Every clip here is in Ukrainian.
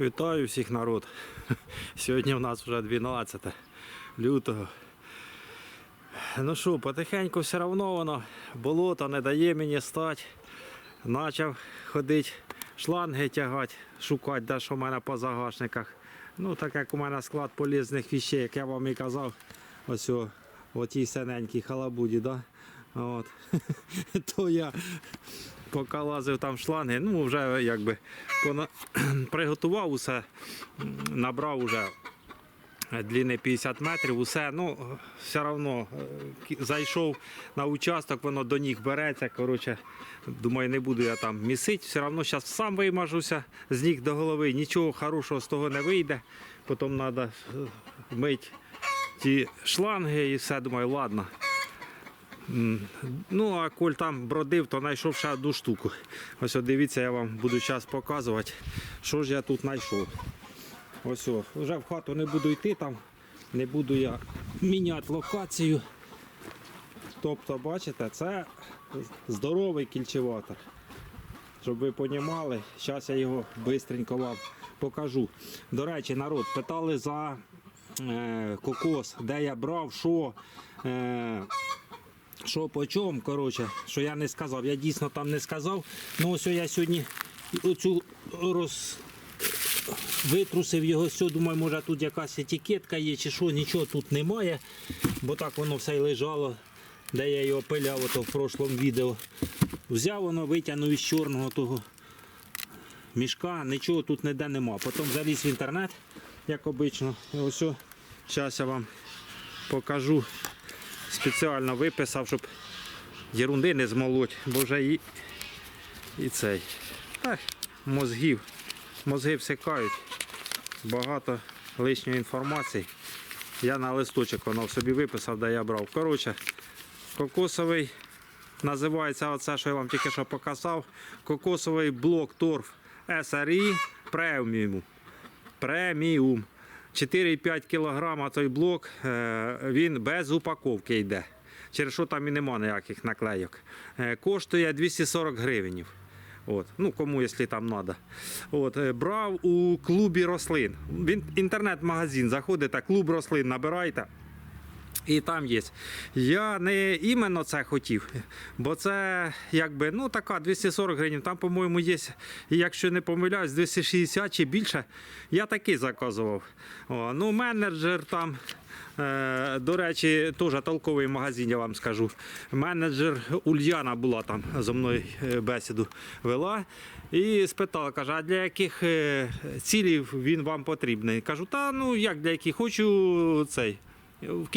Вітаю всіх народ. Сьогодні у нас вже 12 лютого. Ну що, потихеньку все одно воно болото не дає мені стати. Почав ходити, шланги тягати, шукати, де що в мене по загашниках. Ну, так як у мене склад полезних вещей, як я вам і казав, ось о, о синенькій халабуді, да? От. то я поки лазив там шланги, ну вже якби пона... приготував усе, набрав уже длини 50 метрів, усе, ну все одно е, зайшов на участок, воно до ніг береться. Коротше, думаю, не буду я там місити, все одно зараз сам вимажуся з ніг до голови, нічого хорошого з того не вийде. Потім треба мити ті шланги і все, думаю, ладно. Ну, а коль там бродив, то знайшов ще одну штуку. Ось от дивіться, я вам буду час показувати, що ж я тут знайшов. Ось о, вже в хату не буду йти там, не буду я міняти локацію. Тобто, бачите, це здоровий кільчеватор. Щоб ви розуміли, зараз я його швидко вам покажу. До речі, народ, питали за е, кокос, де я брав, що. Е, що по чому, коротше, що я не сказав. Я дійсно там не сказав. Ну ось я сьогодні оцю роз... витрусив його все, думаю, може тут якась етикетка є чи що, нічого тут немає, бо так воно все й лежало, де я його пиляв ото в прошлому відео. Взяв воно, витягнув із чорного того мішка, нічого тут ніде нема. Потім заліз в інтернет, як обично. І ось, зараз я вам покажу спеціально виписав, щоб єрунди не змолоть, бо вже і, і цей. Ах, мозгів. Мозги всикають. Багато лишньої інформації. Я на листочок воно собі виписав, де я брав. Коротше, кокосовий називається оце, що я вам тільки що показав. Кокосовий блок торф SRI преміум. Преміум. 4,5 кг той блок, е, він без упаковки йде. Через що там і нема ніяких наклейок. Е, Коштує 240 гривень. От. Ну, кому, якщо там треба. От, е, брав у клубі рослин. Він інтернет-магазин, заходите, клуб рослин набирайте. І там є. Я не іменно це хотів, бо це якби ну така 240 гривень. Там, по-моєму, є, якщо не помиляюсь, 260 чи більше. Я такий заказував. О, ну, менеджер там. е, До речі, теж толковий магазин, я вам скажу. Менеджер Ульяна була там зі мною е, бесіду вела і спитала, каже, а для яких е, цілів він вам потрібний? Кажу, та ну як для яких хочу цей. В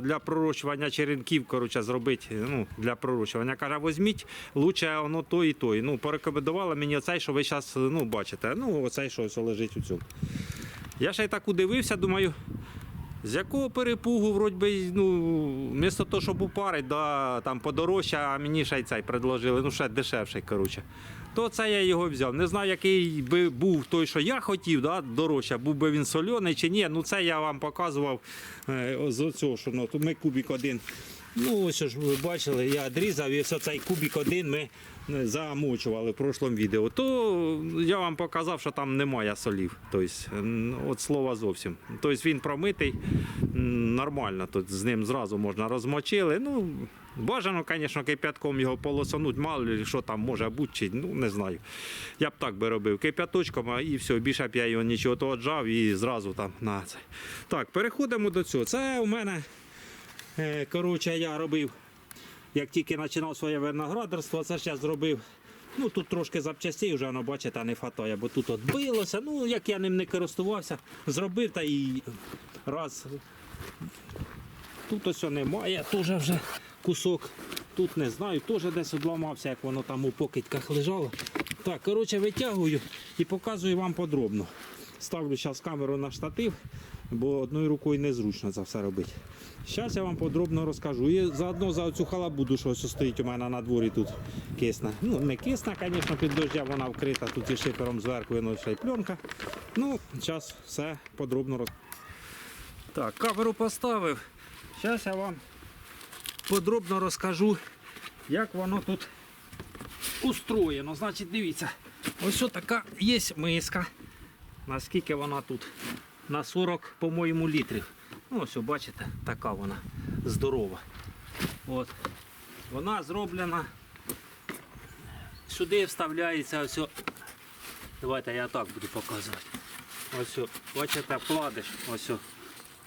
для пророщування черенків, коротше, зробити ну, для пророщування. Каже, візьміть лучше воно то і то. Ну, порекомендувала мені оцей, що ви зараз ну, бачите. Ну, оцей, що лежить у цьому. Я ще й так удивився, думаю, з якого перепугу, вроді би, ну, вмісто того, щоб упарити, да, там подорожче, а мені ще й цей предложили, ну ще дешевший, коротше. То це я його взяв. Не знаю, який би був той, що я хотів, да, дорожче, був би він соляний чи ні. Ну це я вам показував е, з оцього, що ну, ми кубик один. Ну, ось ж ви бачили, я відрізав і ось цей кубик один ми е, замочували в прошлому відео. То я вам показав, що там немає солів. Тобто, от слова зовсім. Тобто він промитий нормально. Тут з ним зразу можна розмочили. Ну, бажано, звісно, кип'ятком його полосануть, мало що там може бути, чи, ну не знаю. Я б так би робив. Кип'яточком, і все, більше б я його нічого то отжав і зразу там на це. Так, переходимо до цього. Це у мене. Е, Коротше, я робив, як тільки починав своє виноградарство, це я зробив. Ну тут трошки запчастей вже воно, бачите, не хватає, бо тут от билося. Ну, як я ним не користувався, зробив та і раз. Тут ось немає, теж вже кусок. Тут не знаю, теж десь одламався, як воно там у покидьках лежало. Так, коротше, витягую і показую вам подробно. Ставлю зараз камеру на штатив, бо одною рукою незручно це все робити. Зараз я вам подробно розкажу. І заодно за цю халабуду, що ось стоїть у мене на дворі тут кисна. Ну, не кисна, звісно, під дождя вона вкрита, тут і шипером зверху воно ще й пленка. Ну, зараз все подробно розкажу. Так, камеру поставив. Зараз я вам подробно розкажу, як воно тут устроєно. Значить, дивіться, ось така є миска. наскільки вона тут? На 40, по-моєму, літрів. Ну, ось, бачите, така вона здорова. От. Вона зроблена. Сюди вставляється ось. Давайте я так буду показувати. Ось, бачите, вкладиш. Ось,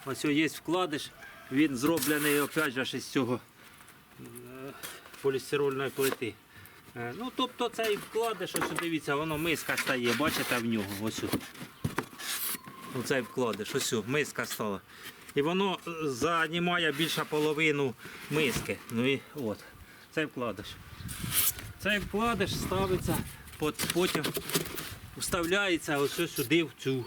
ось є вкладиш. Він зроблений опять же із цього е, полістирольної плити. Е, Ну, тобто цей вкладиш, ось дивіться, воно миска стає, бачите в нього. Ось. о. Оцей вкладиш, ось миска стала. І воно е, займає більше половину миски. Ну і от, цей вкладиш. Цей вкладиш ставиться, пот- потім вставляється ось сюди в цю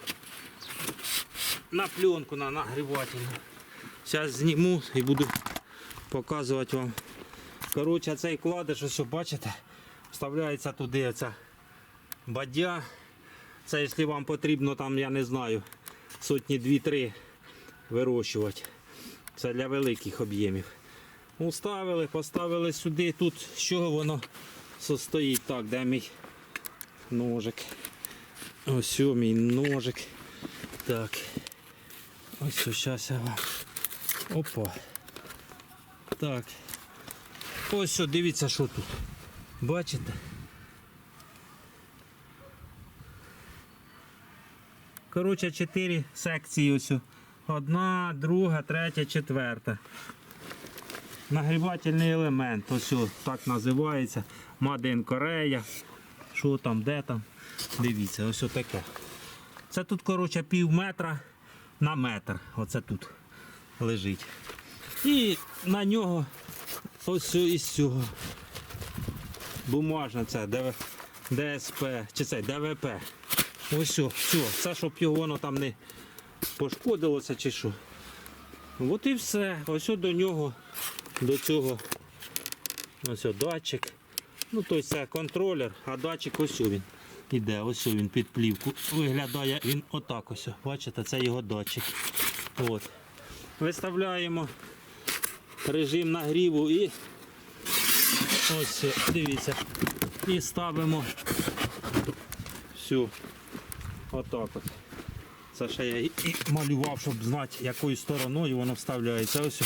на пленку на нагрівательну. Зараз зніму і буду показувати вам. Коротше, цей вкладиш, ось бачите, вставляється туди оця бадя. Це якщо вам потрібно там, я не знаю, сотні дві-три вирощувати. Це для великих об'ємів. Уставили, поставили сюди. Тут з чого воно состоїть. Так, де мій ножик. Ось мій ножик. Так. Ось зараз я вам. Опа. Так. Ось о, дивіться, що тут. Бачите? Коротше, чотири секції ось. Одна, друга, третя, четверта. Нагрівательний елемент, ось так називається. Мадин Корея. Що там, де там? Дивіться, ось таке. Це тут, коротше, пів метра на метр. Оце тут лежить. І на нього ось із цього. Бумажна це ДВ, ДСП, чи це ДВП. Ось все, все. Це щоб його воно там не пошкодилося чи що. От і все. Ось до нього, до цього. Ось о, датчик. Ну, тобто це контролер, а датчик ось він іде, ось він під плівку. Виглядає він отак ось. Бачите, це його датчик. От. Виставляємо режим нагріву і ось дивіться. І ставимо всю отак от. Це ще я і малював, щоб знати, якою стороною воно вставляється. Ось.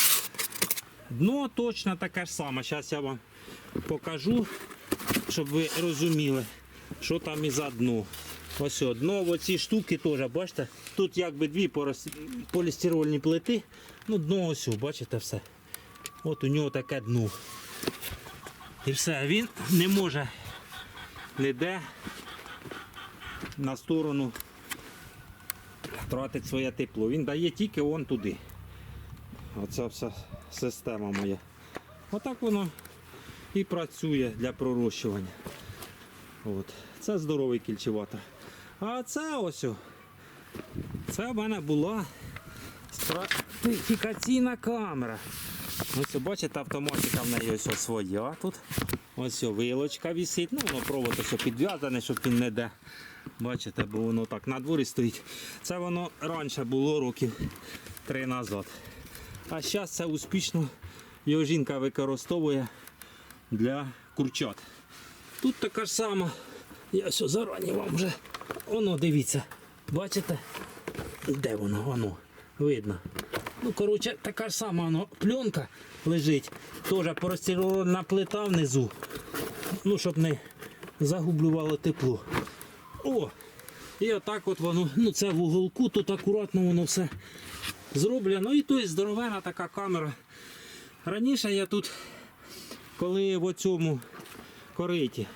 Дно точно таке ж саме. Зараз я вам покажу, щоб ви розуміли, що там і за дно. Ось о, дно оці штуки теж, бачите, тут якби дві полістирольні плити. Ну, дно ось, бачите все. От у нього таке дно. І все, він не може ніде на сторону тратить своє тепло. Він дає тільки вон туди. Оця вся система моя. Отак воно і працює для пророщування. От. Це здоровий кільчеватор. А це ось. Це в мене була стратифікаційна камера. Ось бачите, автоматика в неї ось своя тут. Ось вилочка висить. Ну, воно провод ось підв'язане, щоб він не де. Бачите, бо воно так на дворі стоїть. Це воно раніше було років три назад. А зараз це успішно його жінка використовує для курчат. Тут така ж сама. Я все зарані вам вже. Воно дивіться. Бачите? Де воно? Воно. Видно. Ну, коротше, така ж сама воно, пленка лежить. Теж поростирольна плита внизу. Ну, щоб не загублювало тепло. О! І отак от воно, ну це в уголку, тут акуратно воно все зроблено. І то є здоровена така камера. Раніше я тут, коли в цьому кориті,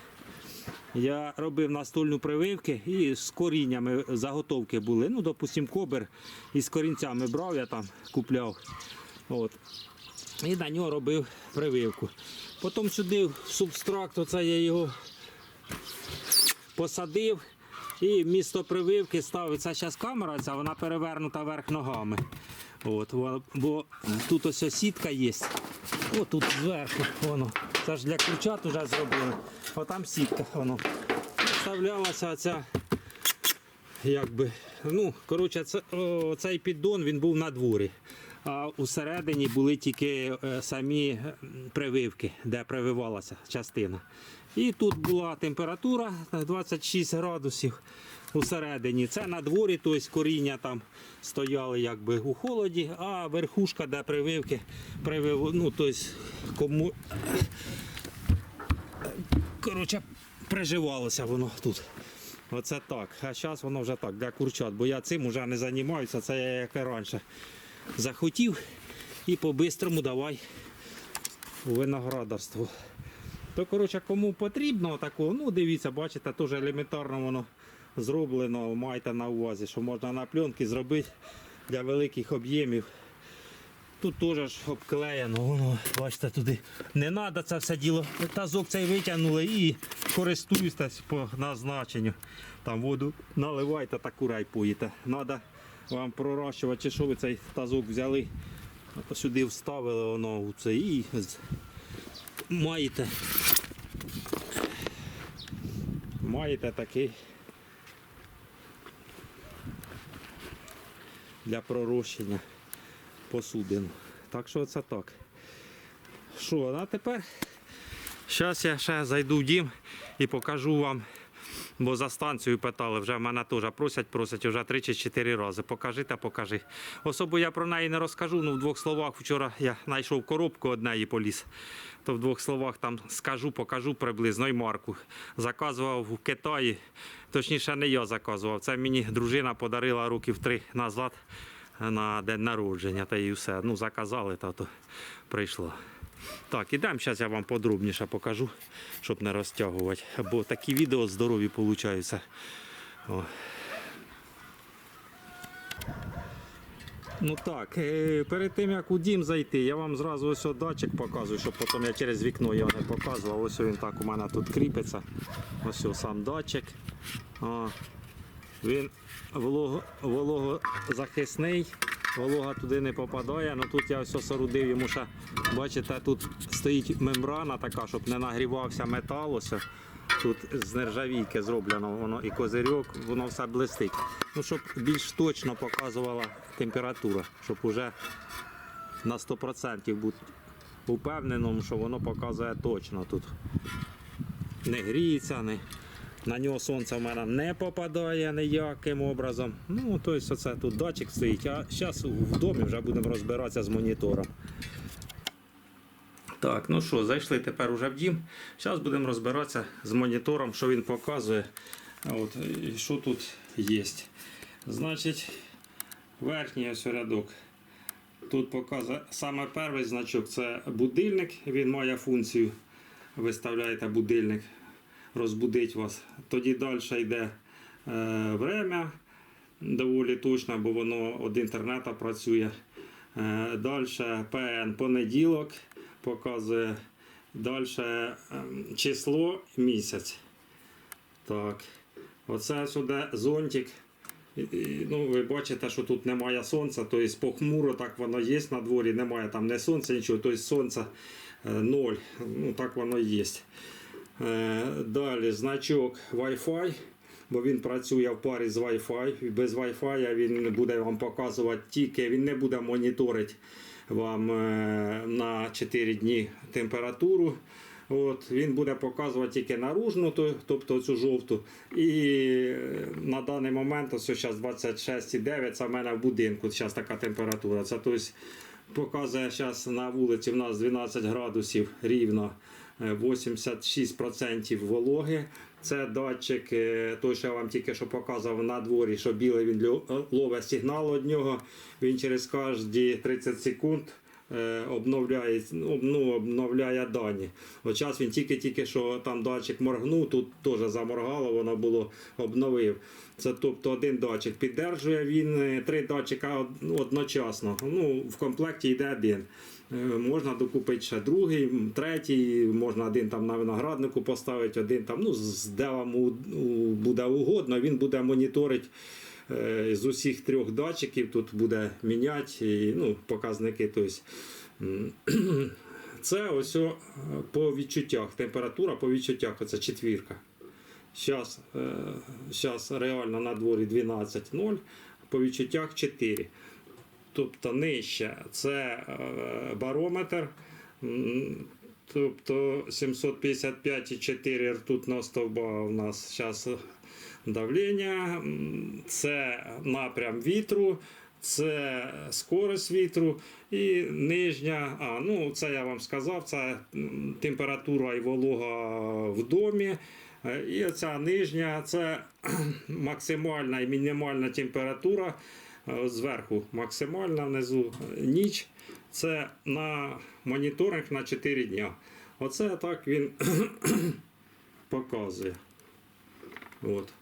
я робив настольну прививки і з коріннями заготовки були. Ну, допустим, кобер із корінцями брав, я там купляв. От. І на нього робив прививку. Потім сюди субстракт, оце я його посадив. І місто прививки ставиться зараз камера, ця вона перевернута вверх ногами. От, бо тут ось сітка є. О, тут зверху воно. Це ж для ключат вже зробили. А там сітка воно. Вставлялася ця, якби, ну, коротше, це, о, цей піддон він був на дворі. А усередині були тільки е, самі прививки, де прививалася частина. І тут була температура 26 градусів усередині. Це на дворі, тобто коріння там стояли якби у холоді, а верхушка, де прививки, привив, ну, тобто кому. Коротше, приживалося воно тут. Оце так. А зараз воно вже так, для курчат, бо я цим вже не займаюся, це я як і раніше захотів і по-бистрому давай у виноградарство. То, коротше, кому потрібно такого, ну дивіться, бачите, теж елементарно воно зроблено, майте на увазі, що можна на пленки зробити для великих об'ємів. Тут теж обклеєно, воно, бачите, туди не треба це все діло. Тазок цей витягнули і користуєтесь по назначенню. Там воду наливайте та курай поїте. Треба вам пророщувати, чи що ви цей тазок взяли, сюди вставили воно у це і маєте. Маєте такий для пророщення посудину. Так що це так. Що, а тепер зараз я ще зайду в дім і покажу вам. Бо за станцію питали, вже в мене теж просять, просять вже три чи чотири рази. Покажи та покажи. Особо я про неї не розкажу, ну в двох словах вчора я знайшов коробку одне і поліз. То в двох словах там скажу, покажу приблизно і марку. Заказував в Китаї, точніше не я заказував. Це мені дружина подарила років три назад на день народження, та і все. Ну, заказали, та то прийшло. Так, ідемо, зараз я вам подробніше покажу, щоб не розтягувати. Бо такі відео здорові получаються. О. Ну так, е, перед тим як у дім зайти, я вам зразу ось датчик показую, щоб потім я через вікно його не показував. Ось він так у мене тут кріпиться. Ось сам датчик. О. Він волого, вологозахисний, волога туди не попадає. Ну тут я ось сорудив йому ще, бачите, тут стоїть мембрана така, щоб не нагрівався метал. Ось. Тут з нержавійки зроблено воно і козирьок, воно все блистить. Ну, щоб більш точно показувала температура, щоб уже на 100% бути упевненим, що воно показує точно тут. Не гріється, не, на нього сонце в мене не попадає ніяким образом. Ну, тобто оце тут датчик стоїть, а зараз в домі вже будемо розбиратися з монітором. Так, ну що, зайшли тепер уже в дім. Зараз будемо розбиратися з монітором, що він показує. От, і що тут є. Значить, верхній ось рядок. Тут показує саме перший значок це будильник. Він має функцію. Виставляєте будильник, розбудить вас. Тоді далі йде е, время доволі точно, бо воно від інтернету працює. Е, Далі ПН понеділок показує. Далі число місяць. Так. Оце сюди зонтик. Ну, ви бачите, що тут немає сонця, тобто похмуро так воно є на дворі, немає там не сонця, нічого, тобто сонця е, ноль. Ну так воно є. Е, Далі значок Wi-Fi, бо він працює в парі з Wi-Fi. Без Wi-Fi він буде вам показувати тільки, він не буде моніторити вам е, на 4 дні температуру. От, він буде показувати тільки наружну, тобто цю жовту. І е, на даний момент, ось зараз 26,9, це в мене в будинку, зараз така температура. Це тобто, показує зараз на вулиці в нас 12 градусів рівно. Е, 86% вологи. Це датчик, е, той, що я вам тільки що показував на дворі, що білий він ловить сигнал від нього. Він через кожні 30 секунд е, обновляє, ну, ну, обновляє дані. От зараз він тільки-тільки що там датчик моргнув, тут теж заморгало, воно було обновив. Це тобто один датчик піддержує він е, три датчика одночасно. Ну, в комплекті йде один. Е, Можна докупити ще другий, третій, можна один там на винограднику поставити, один там, ну, де вам буде угодно, він буде моніторити е, з усіх трьох датчиків, тут буде міняти і, ну, показники. Тобто, це ось о, по відчуттях. Температура по відчуттях, оце четвірка. Зараз реально на дворі 12,0, по відчуттях 4. Тобто нижче це е, барометр. Тобто 755,4 ртутного стовба у нас зараз давлення. Це напрям вітру, це скорость вітру і нижня. А, ну це я вам сказав, це температура і волога в домі. Е, І оця нижня це максимальна і мінімальна температура. Е, Зверху максимальна, внизу е, ніч. Це на моніторинг на 4 дня. Оце так він показує. От.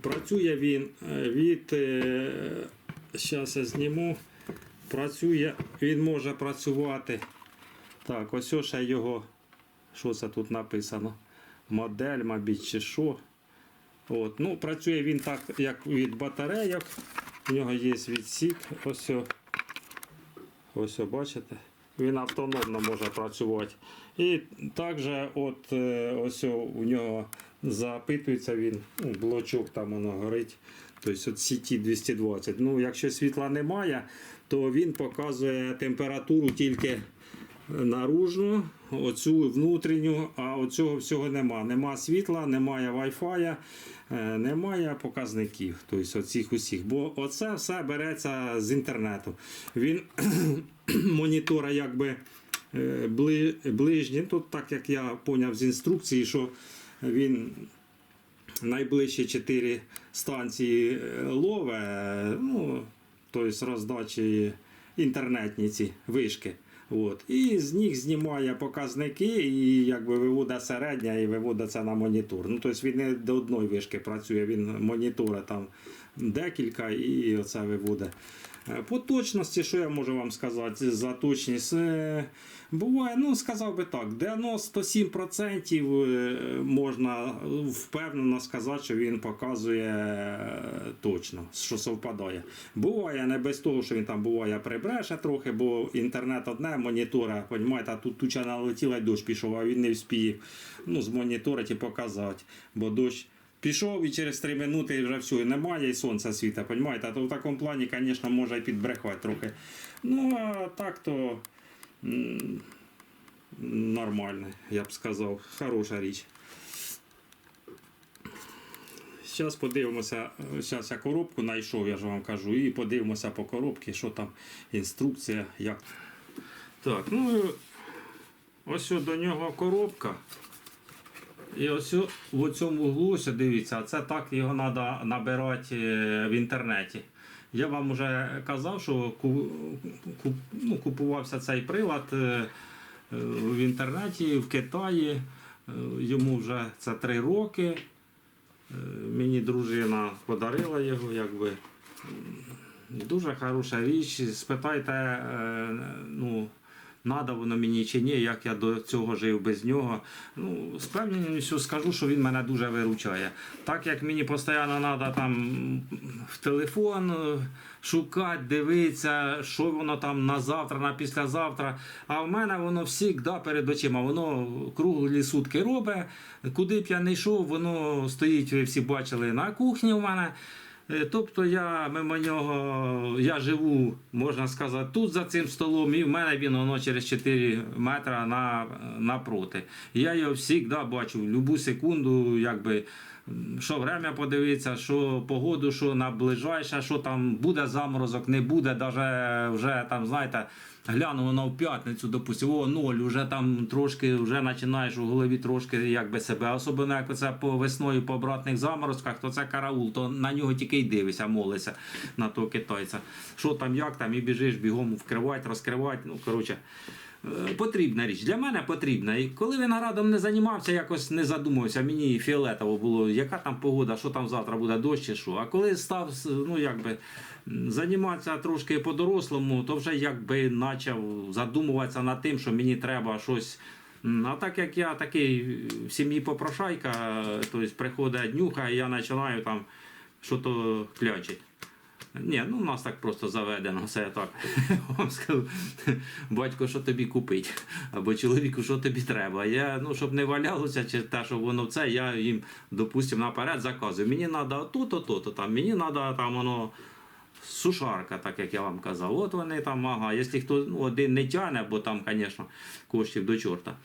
Працює він е, від. Зараз я зніму. Працює, він може працювати. Так, ось ще його. Що це тут написано? Модель, мабуть, чи що. От. Ну, працює він так, як від батарейок. У нього є відсік. Ось. Ось, бачите? Він автономно може працювати. І також от, е, ось у нього запитується він, ну, блочок там воно горить. Тобто от сіті 220. Ну, якщо світла немає, то він показує температуру тільки наружну, оцю внутрішню, а оцього всього нема. Нема світла, немає Wi-Fi, е, немає показників. Тобто оцих усіх. Бо оце все береться з інтернету. Він монітора якби е, ближній. Тут, так як я поняв з інструкції, що він найближчі 4 станції е, лове, ну, тобто роздачі інтернетні ці вишки. От. І з них знімає показники і якби вивода середня і виводиться на монітор. Ну, тобто він не до одної вишки працює, він монітора там декілька і оце виводить. Е, По точності, що я можу вам сказати за точність? Е, Буває, ну сказав би так, 97% е, можна впевнено сказати, що він показує точно, що совпадає. Буває не без того, що він там буває прибреше трохи, бо інтернет одне, монітора, понімаєте, а тут туча налетіла і дощ пішов, а він не вспіє ну, змоніторити і показати, бо дощ. Пішов і через 3 минути вже все, і немає, і сонця світа, понімаєте? А то в такому плані, звісно, може і підбрехати трохи. Ну, а так то нормально, я б сказав. Хороша річ. Зараз подивимося, зараз я коробку знайшов, я ж вам кажу, і подивимося по коробці, що там інструкція, як. Так, ну ось до нього коробка. І ось в цьому углу, ось дивіться, це так його треба набирати е, в інтернеті. Я вам вже казав, що ну, купувався цей прилад е, е, в інтернеті в Китаї. Йому вже це три роки. Мені дружина подарила його, якби. Дуже хороша річ. Спитайте, ну, надо воно мені чи ні, як я до цього жив без нього. Ну, з певністю скажу, що він мене дуже виручає. Так як мені постійно треба там в телефон е, шукати, дивитися, що воно там на завтра, на післязавтра. А в мене воно завжди перед очима. Воно круглі сутки робить. Куди б я не йшов, воно стоїть, ви всі бачили на кухні у мене. Е, Тобто я мимо нього, я живу, можна сказати, тут за цим столом, і в мене він воно через 4 метри на, напроти. Я його завжди бачу, в будь-яку секунду, якби. Що время подивитися, що погоду, що наближається, що там буде заморозок, не буде, навіть вже там, знаєте, гляну воно в п'ятницю, допустимо, о, ноль, вже там трошки, вже починаєш у голові трошки якби себе. Особливо як це по весною по обратних заморозках, то це караул, то на нього тільки й дивишся, молишся на того китайця. Що там, як там, і біжиш бігом вкривати, розкривати. Ну, коротше. Е, Потрібна річ. Для мене потрібна. І коли виноградом не займався, якось не задумувався, мені фіолетово було, яка там погода, що там завтра буде дощ чи що. А коли став ну, якби, займатися трошки по-дорослому, то вже якби почав задумуватися над тим, що мені треба щось. А так як я такий в сім'ї попрошайка, тобто приходить днюха, і я починаю там що то клячить. Ні, ну у нас так просто заведено, все я так вам скажу. Батько, що тобі купить? Або чоловіку, що тобі треба. Я, ну, щоб не валялося, чи те, що воно це, я їм, допустимо, наперед заказую. Мені треба то-то, то-то, там, мені треба там воно сушарка, так як я вам казав. От вони там, ага, якщо хто ну, один не тягне, бо там, звісно, коштів до чорта.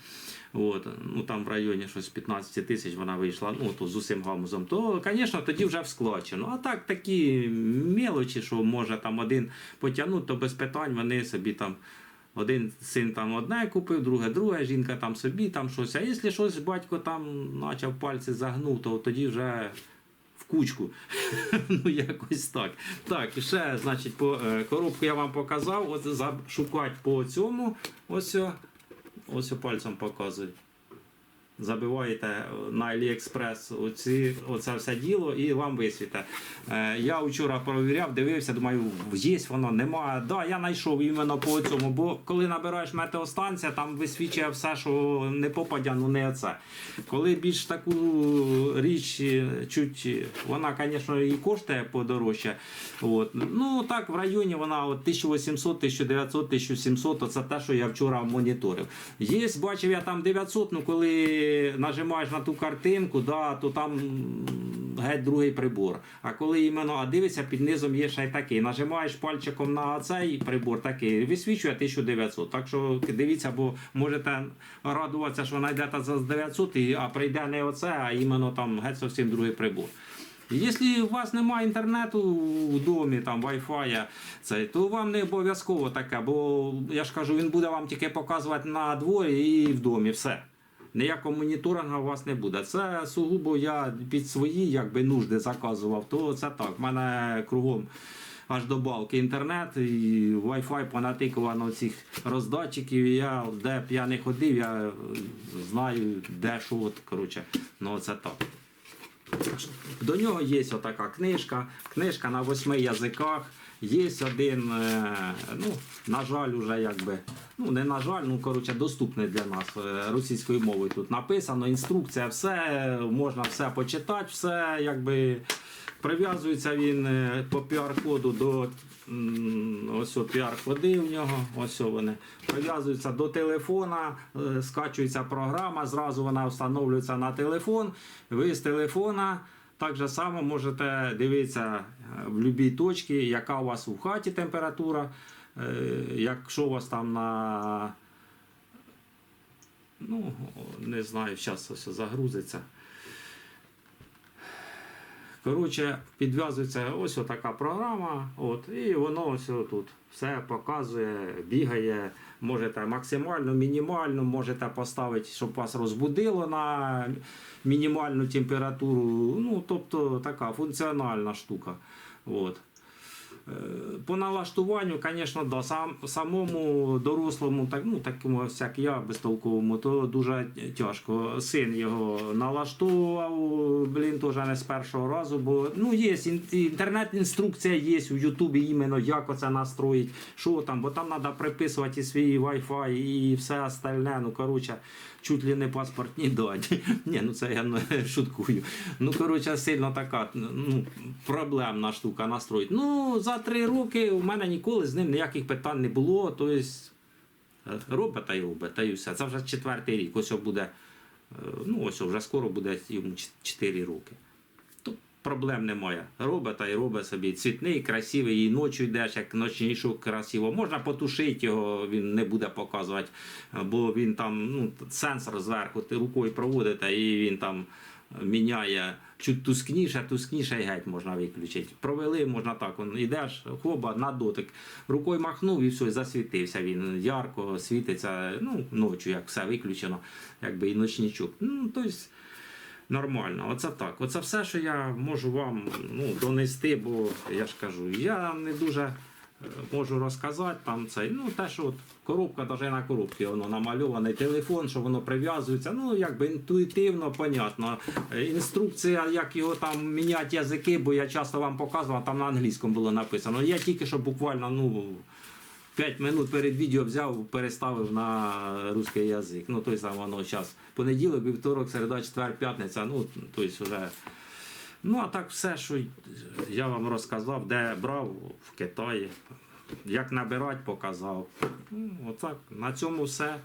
От, ну там в районі щось 15 тисяч вона вийшла, ну то з усім гамузом, то, звісно, тоді вже в складчину. А так такі мелочі, що може там один потягнути, то без питань вони собі там. Один син там одне купив, друге друге, жінка там собі там щось. А якщо щось батько там почав пальці загнув, то тоді вже в кучку. ну, якось так. Так, і ще, значить, по е, коробку я вам показав. От шукати по цьому. Ось. Ось пальцем показую. Забиваєте на AliExpress оці, оце все діло і вам висвіте. Е, я вчора перевіряв, дивився, думаю, є воно, немає. Да, я знайшов іменно по цьому, бо коли набираєш метеостанція, там висвічує все, що не попадя, ну не це. Коли більш таку річ, е, чуть, вона, звісно, і коштує подорожче. От. Ну так, в районі вона от 1800, 1900, 1700, то це те, що я вчора моніторив. Є, бачив я там 900, ну коли нажимаєш на ту картинку, да, то там геть другий прибор. А коли іменно а дивишся, під низом є ще й такий. Нажимаєш пальчиком на цей прибор, такий, висвічує 1900. Так що дивіться, бо можете радуватися, що знайдете за 900, а прийде не оце, а іменно там геть зовсім другий прибор. Якщо у вас немає інтернету в домі, там Wi-Fi, то вам не обов'язково таке, бо я ж кажу, він буде вам тільки показувати на дворі і в домі. Все. Ніякого моніторингу у вас не буде. Це сугубо я під свої якби, нужди заказував, то це так. У мене кругом аж до балки інтернет і Wi-Fi понатикувано цих роздатчиків. І я де б я не ходив, я знаю, де що. От, коротше, ну це так. До нього є отака книжка, книжка на восьми язиках. Є один, е, ну, на жаль, уже якби, ну не на жаль, ну коротше, доступний для нас е, російською мовою. Тут написано, інструкція, все, можна все почитати, все якби прив'язується він е, по QR-коду до ось QR-коди в нього, ось вони прив'язуються до телефона, скачується програма, зразу вона встановлюється на телефон. Ви з телефона. Так же само можете дивитися е, в будь-якій точці, яка у вас у хаті температура, е, якщо у вас там на. Ну, не знаю, зараз ось загрузиться. Коротше, підв'язується ось така програма, от, і воно ось тут все показує, бігає. Можете максимально, мінімально, можете поставити, щоб вас розбудило на мінімальну температуру. Ну, тобто така функціональна штука. От. Е, По налаштуванню, звісно, да, сам, самому дорослому, так, ну, такому як я, безтолковому, то дуже тяжко. Син його налаштовував, блін, теж не з першого разу, бо ну, є інтернет-інструкція є у Ютубі іменно, як оце настроїть, що там, бо там треба приписувати і свій Wi-Fi і все остальне. Ну, коротше, чуть ли не паспортні дані. Ні, ну це я шуткую. Ну, коротше, сильно така ну, проблемна штука настроїть. Ну, за три роки у мене ніколи з ним ніяких питань не було. Тобто, робить та й робить, та все. Це вже четвертий рік. Ось буде, е, ну ось вже скоро буде йому 4 роки. Проблем немає. Робить та й робить собі. Цвітний, красивий, і ночі йдеш, як ночнішок красиво. Можна потушити його, він не буде показувати, бо він там ну, сенсор зверху, ти рукою проводите, і він там міняє чуть тускніше, тускніше і геть можна виключити. Провели, можна так. Он, ідеш, хоба, на дотик. Рукою махнув і все, засвітився він. Ярко світиться, ну, ночі, як все виключено, якби і ночнічок. Ну, тобто, Нормально, оце так. Оце все, що я можу вам ну, донести, бо я ж кажу, я не дуже е, можу розказати там це. Ну, те, що от коробка, навіть на коробці воно намальований телефон, що воно прив'язується. Ну, якби інтуїтивно, понятно. Е, Інструкція, як його там міняти язики, бо я часто вам показував, там на англійському було написано. Я тільки що буквально, ну. 5 минут перед відео взяв, переставив на русський язик. Ну, тобто там воно зараз понеділок, вівторок, середа, четвер, п'ятниця. Ну, тобто вже. Ну, а так все, що я вам розказав, де брав в Китаї, як набирати, показав. Ну, отак. На цьому все.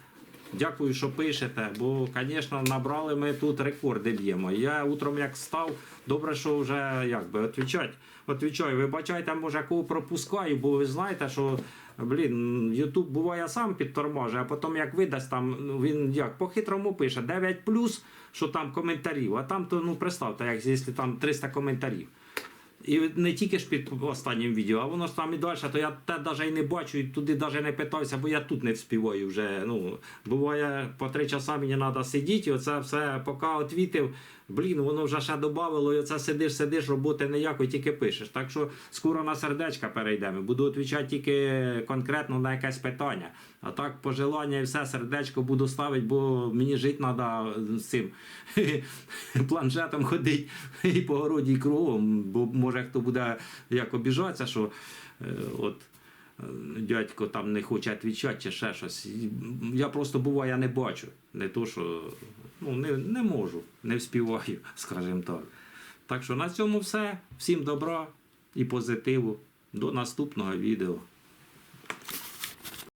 Дякую, що пишете. Бо, звісно, набрали ми тут рекорди б'ємо. Я утром як став, добре, що вже як би відповідати. Отвічаю, вибачайте, може, кого пропускаю, бо ви знаєте, що блін, Ютуб буває сам підтормажує, а потім як видасть там, ну, він як по-хитрому пише 9 що там коментарів, а там то ну представте, як якщо там 300 коментарів. І не тільки ж під останнім відео, а воно ж там і далі, то я те навіть і не бачу, і туди навіть не питався, бо я тут не вспіваю вже. Ну, буває, по три часа мені треба сидіти, і оце все, поки отвітив, блін, воно вже ще додавало, і оце сидиш, сидиш, роботи ніякої, тільки пишеш. Так що скоро на сердечка перейдемо. Буду відповідати тільки конкретно на якесь питання. А так, пожелання і все, сердечко буду ставити, бо мені жити треба з цим планшетом ходити і по городі і кругом, бо може хто буде як обіжатися, що е, от. е, Дядько там не хоче відвічати чи ще щось. Я просто буває не бачу. Не то, що ну, не, не можу, не вспіваю, скажімо так. Так що на цьому все. Всім добра і позитиву. До наступного відео.